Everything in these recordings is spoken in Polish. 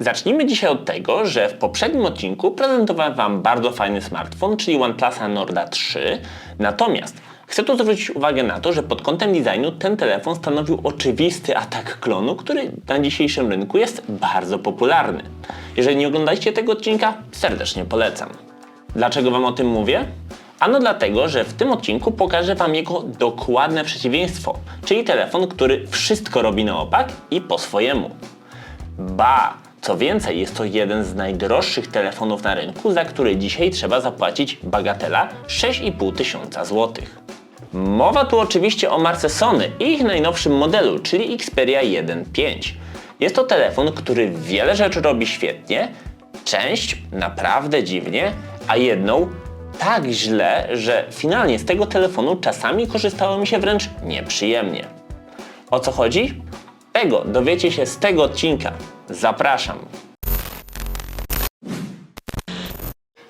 Zacznijmy dzisiaj od tego, że w poprzednim odcinku prezentowałem Wam bardzo fajny smartfon, czyli OnePlusa Norda 3. Natomiast chcę tu zwrócić uwagę na to, że pod kątem designu ten telefon stanowił oczywisty atak klonu, który na dzisiejszym rynku jest bardzo popularny. Jeżeli nie oglądaliście tego odcinka, serdecznie polecam. Dlaczego Wam o tym mówię? Ano dlatego, że w tym odcinku pokażę Wam jego dokładne przeciwieństwo, czyli telefon, który wszystko robi na opak i po swojemu. Ba, co więcej, jest to jeden z najdroższych telefonów na rynku, za który dzisiaj trzeba zapłacić bagatela 6,5 tysiąca złotych. Mowa tu oczywiście o marce Sony i ich najnowszym modelu, czyli Xperia 1.5. Jest to telefon, który wiele rzeczy robi świetnie, część naprawdę dziwnie, a jedną tak źle, że finalnie z tego telefonu czasami korzystało mi się wręcz nieprzyjemnie. O co chodzi? Tego dowiecie się z tego odcinka. Zapraszam.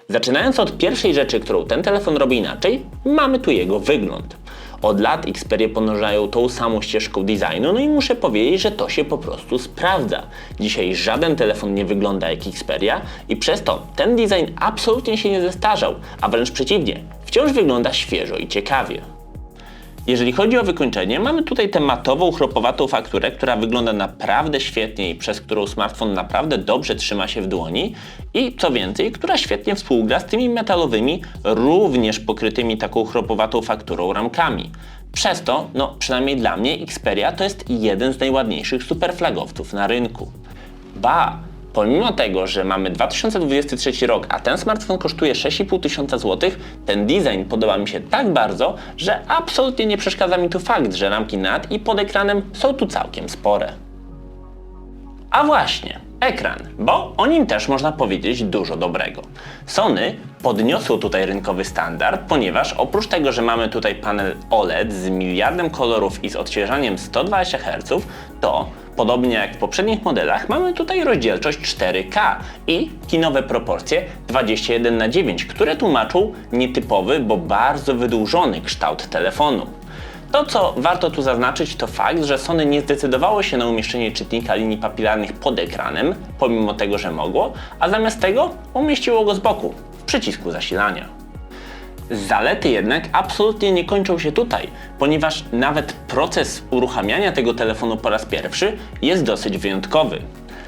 Zaczynając od pierwszej rzeczy, którą ten telefon robi inaczej, mamy tu jego wygląd. Od lat Xperia podążają tą samą ścieżką designu, no i muszę powiedzieć, że to się po prostu sprawdza. Dzisiaj żaden telefon nie wygląda jak Xperia i przez to ten design absolutnie się nie zestarzał, a wręcz przeciwnie, wciąż wygląda świeżo i ciekawie. Jeżeli chodzi o wykończenie, mamy tutaj tę matową, chropowatą fakturę, która wygląda naprawdę świetnie i przez którą smartfon naprawdę dobrze trzyma się w dłoni i co więcej, która świetnie współgra z tymi metalowymi, również pokrytymi taką chropowatą fakturą ramkami. Przez to, no przynajmniej dla mnie, Xperia to jest jeden z najładniejszych superflagowców na rynku. Ba, Pomimo tego, że mamy 2023 rok, a ten smartfon kosztuje 6,5 tysiąca złotych, ten design podoba mi się tak bardzo, że absolutnie nie przeszkadza mi tu fakt, że ramki nad i pod ekranem są tu całkiem spore. A właśnie, ekran, bo o nim też można powiedzieć dużo dobrego. Sony podniosło tutaj rynkowy standard, ponieważ oprócz tego, że mamy tutaj panel OLED z miliardem kolorów i z odświeżaniem 120 Hz, to podobnie jak w poprzednich modelach mamy tutaj rozdzielczość 4K i kinowe proporcje 21 na 9, które tłumaczą nietypowy, bo bardzo wydłużony kształt telefonu. To, co warto tu zaznaczyć, to fakt, że Sony nie zdecydowało się na umieszczenie czytnika linii papilarnych pod ekranem, pomimo tego, że mogło, a zamiast tego umieściło go z boku, w przycisku zasilania. Zalety jednak absolutnie nie kończą się tutaj, ponieważ nawet proces uruchamiania tego telefonu po raz pierwszy jest dosyć wyjątkowy.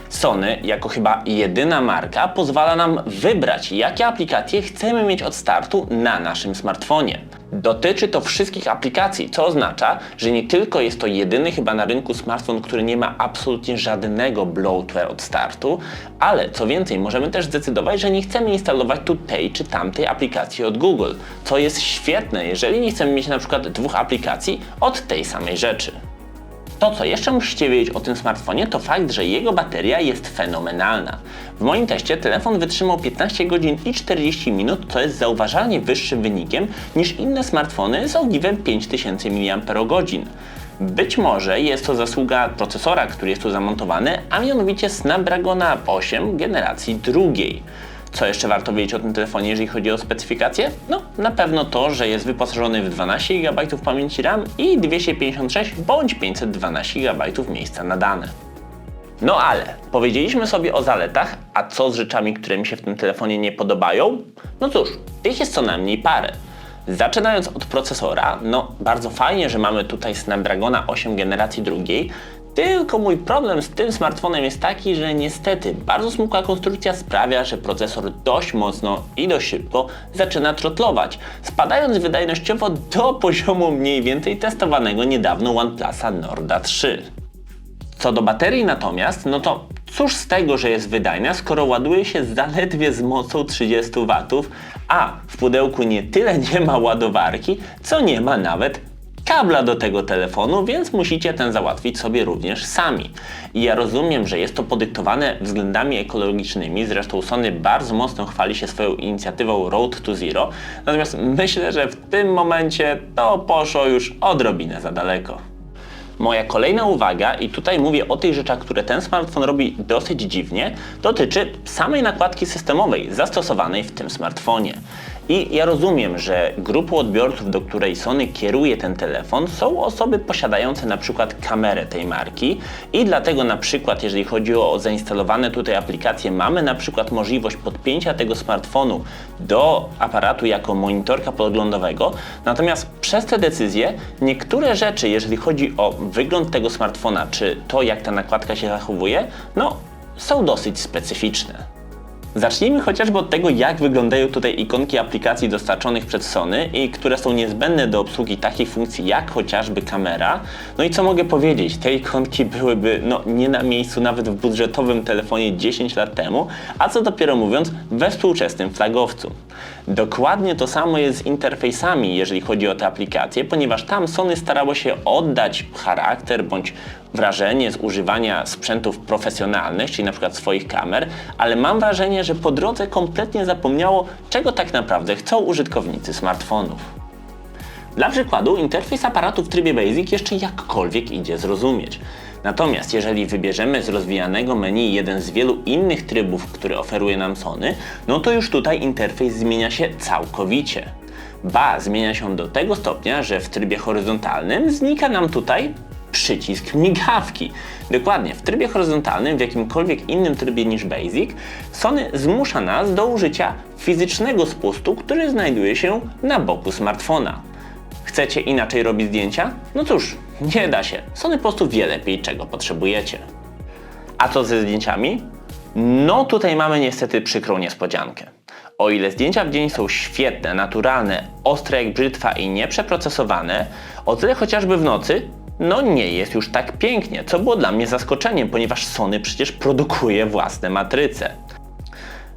Sony, jako chyba jedyna marka, pozwala nam wybrać, jakie aplikacje chcemy mieć od startu na naszym smartfonie. Dotyczy to wszystkich aplikacji, co oznacza, że nie tylko jest to jedyny chyba na rynku smartfon, który nie ma absolutnie żadnego bloatware od startu, ale co więcej, możemy też zdecydować, że nie chcemy instalować tu tej czy tamtej aplikacji od Google, co jest świetne, jeżeli nie chcemy mieć na przykład dwóch aplikacji od tej samej rzeczy. To, co jeszcze musicie wiedzieć o tym smartfonie, to fakt, że jego bateria jest fenomenalna. W moim teście telefon wytrzymał 15 godzin i 40 minut, co jest zauważalnie wyższym wynikiem niż inne smartfony z ogniwem 5000 mAh. Być może jest to zasługa procesora, który jest tu zamontowany, a mianowicie Snapdragona 8 generacji drugiej. Co jeszcze warto wiedzieć o tym telefonie, jeżeli chodzi o specyfikację? No, na pewno to, że jest wyposażony w 12 GB pamięci RAM i 256 bądź 512 GB miejsca na dane. No ale powiedzieliśmy sobie o zaletach, a co z rzeczami, które mi się w tym telefonie nie podobają? No cóż, tych jest co najmniej parę. Zaczynając od procesora, no bardzo fajnie, że mamy tutaj Snapdragona 8 generacji drugiej, tylko mój problem z tym smartfonem jest taki, że niestety bardzo smukła konstrukcja sprawia, że procesor dość mocno i dość szybko zaczyna trotlować, spadając wydajnościowo do poziomu mniej więcej testowanego niedawno OnePlusa Norda 3. Co do baterii natomiast, no to cóż z tego, że jest wydajna, skoro ładuje się zaledwie z mocą 30 W, a w pudełku nie tyle nie ma ładowarki, co nie ma nawet kabla do tego telefonu, więc musicie ten załatwić sobie również sami. I ja rozumiem, że jest to podyktowane względami ekologicznymi, zresztą Sony bardzo mocno chwali się swoją inicjatywą Road to Zero, natomiast myślę, że w tym momencie to poszło już odrobinę za daleko. Moja kolejna uwaga, i tutaj mówię o tych rzeczach, które ten smartfon robi dosyć dziwnie, dotyczy samej nakładki systemowej zastosowanej w tym smartfonie. I ja rozumiem, że grupą odbiorców, do której Sony kieruje ten telefon, są osoby posiadające na przykład kamerę tej marki i dlatego na przykład, jeżeli chodzi o zainstalowane tutaj aplikacje, mamy na przykład możliwość podpięcia tego smartfonu do aparatu jako monitorka podglądowego. Natomiast przez te decyzje niektóre rzeczy, jeżeli chodzi o wygląd tego smartfona, czy to jak ta nakładka się zachowuje, no są dosyć specyficzne. Zacznijmy chociażby od tego, jak wyglądają tutaj ikonki aplikacji dostarczonych przez Sony i które są niezbędne do obsługi takich funkcji jak chociażby kamera. No i co mogę powiedzieć, te ikonki byłyby no, nie na miejscu nawet w budżetowym telefonie 10 lat temu, a co dopiero mówiąc we współczesnym flagowcu. Dokładnie to samo jest z interfejsami, jeżeli chodzi o te aplikacje, ponieważ tam Sony starało się oddać charakter bądź wrażenie z używania sprzętów profesjonalnych, czyli na przykład swoich kamer, ale mam wrażenie, że po drodze kompletnie zapomniało, czego tak naprawdę chcą użytkownicy smartfonów. Dla przykładu, interfejs aparatu w trybie Basic jeszcze jakkolwiek idzie zrozumieć. Natomiast jeżeli wybierzemy z rozwijanego menu jeden z wielu innych trybów, który oferuje nam Sony, no to już tutaj interfejs zmienia się całkowicie. Ba, zmienia się do tego stopnia, że w trybie horyzontalnym znika nam tutaj przycisk migawki. Dokładnie, w trybie horyzontalnym, w jakimkolwiek innym trybie niż Basic, Sony zmusza nas do użycia fizycznego spustu, który znajduje się na boku smartfona. Chcecie inaczej robić zdjęcia? No cóż, nie da się. Sony po prostu wie lepiej, czego potrzebujecie. A co ze zdjęciami? No tutaj mamy niestety przykrą niespodziankę. O ile zdjęcia w dzień są świetne, naturalne, ostre jak brzytwa i nieprzeprocesowane, o tyle chociażby w nocy no nie jest już tak pięknie, co było dla mnie zaskoczeniem, ponieważ Sony przecież produkuje własne matryce.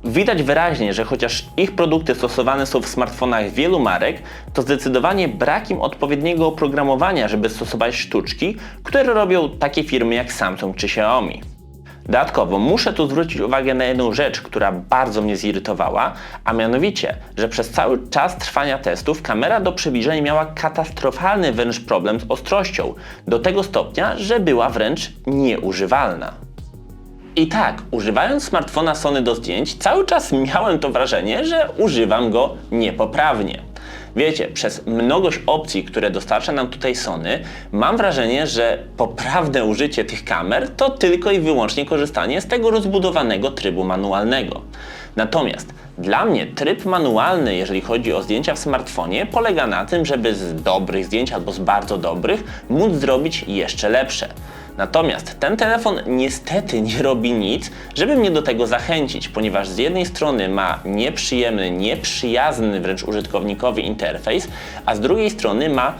Widać wyraźnie, że chociaż ich produkty stosowane są w smartfonach wielu marek, to zdecydowanie brak im odpowiedniego oprogramowania, żeby stosować sztuczki, które robią takie firmy jak Samsung czy Xiaomi. Dodatkowo muszę tu zwrócić uwagę na jedną rzecz, która bardzo mnie zirytowała, a mianowicie, że przez cały czas trwania testów kamera do przybliżenia miała katastrofalny wręcz problem z ostrością, do tego stopnia, że była wręcz nieużywalna. I tak, używając smartfona Sony do zdjęć, cały czas miałem to wrażenie, że używam go niepoprawnie. Wiecie, przez mnogość opcji, które dostarcza nam tutaj Sony, mam wrażenie, że poprawne użycie tych kamer to tylko i wyłącznie korzystanie z tego rozbudowanego trybu manualnego. Natomiast dla mnie tryb manualny, jeżeli chodzi o zdjęcia w smartfonie, polega na tym, żeby z dobrych zdjęć albo z bardzo dobrych móc zrobić jeszcze lepsze. Natomiast ten telefon niestety nie robi nic, żeby mnie do tego zachęcić, ponieważ z jednej strony ma nieprzyjemny, nieprzyjazny wręcz użytkownikowi interfejs, a z drugiej strony ma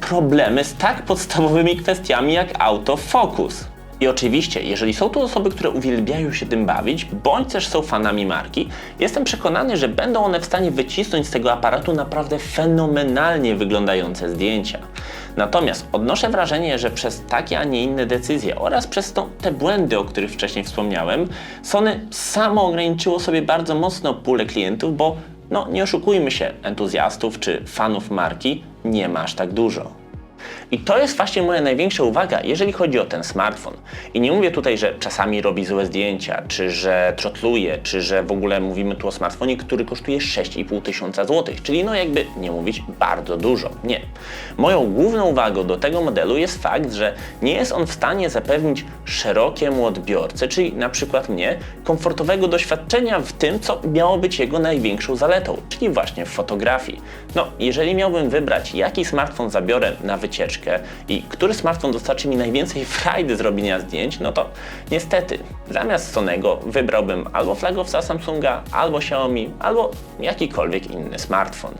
problemy z tak podstawowymi kwestiami jak autofocus. I oczywiście, jeżeli są tu osoby, które uwielbiają się tym bawić, bądź też są fanami marki, jestem przekonany, że będą one w stanie wycisnąć z tego aparatu naprawdę fenomenalnie wyglądające zdjęcia. Natomiast odnoszę wrażenie, że przez takie, a nie inne decyzje oraz przez to, te błędy, o których wcześniej wspomniałem, Sony samo ograniczyło sobie bardzo mocno pulę klientów, bo no nie oszukujmy się, entuzjastów czy fanów marki nie ma aż tak dużo. I to jest właśnie moja największa uwaga, jeżeli chodzi o ten smartfon. I nie mówię tutaj, że czasami robi złe zdjęcia, czy że trotluje, czy że w ogóle mówimy tu o smartfonie, który kosztuje 6,5 tysiąca złotych, czyli no jakby nie mówić bardzo dużo. Nie. Moją główną uwagą do tego modelu jest fakt, że nie jest on w stanie zapewnić szerokiemu odbiorcy, czyli na przykład mnie, komfortowego doświadczenia w tym, co miało być jego największą zaletą, czyli właśnie w fotografii. No, jeżeli miałbym wybrać, jaki smartfon zabiorę na wycieczkę, i który smartfon dostarczy mi najwięcej frajdy z robienia zdjęć, no to niestety zamiast Sonego wybrałbym albo flagowca Samsunga, albo Xiaomi, albo jakikolwiek inny smartfon.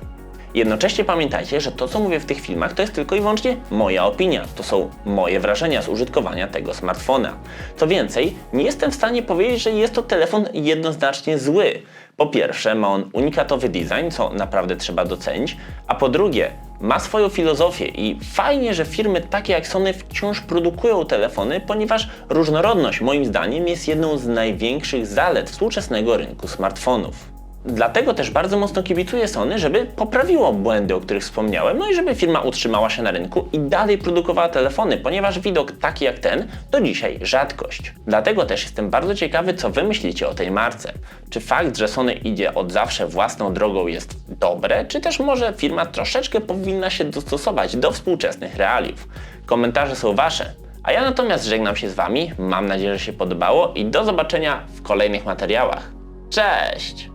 Jednocześnie pamiętajcie, że to co mówię w tych filmach to jest tylko i wyłącznie moja opinia, to są moje wrażenia z użytkowania tego smartfona. Co więcej, nie jestem w stanie powiedzieć, że jest to telefon jednoznacznie zły. Po pierwsze, ma on unikatowy design, co naprawdę trzeba docenić, a po drugie, ma swoją filozofię i fajnie, że firmy takie jak Sony wciąż produkują telefony, ponieważ różnorodność moim zdaniem jest jedną z największych zalet współczesnego rynku smartfonów. Dlatego też bardzo mocno kibicuję Sony, żeby poprawiło błędy, o których wspomniałem, no i żeby firma utrzymała się na rynku i dalej produkowała telefony, ponieważ widok taki jak ten to dzisiaj rzadkość. Dlatego też jestem bardzo ciekawy, co wy myślicie o tej marce. Czy fakt, że Sony idzie od zawsze własną drogą jest dobre, czy też może firma troszeczkę powinna się dostosować do współczesnych realiów? Komentarze są wasze. A ja natomiast żegnam się z wami, mam nadzieję, że się podobało i do zobaczenia w kolejnych materiałach. Cześć!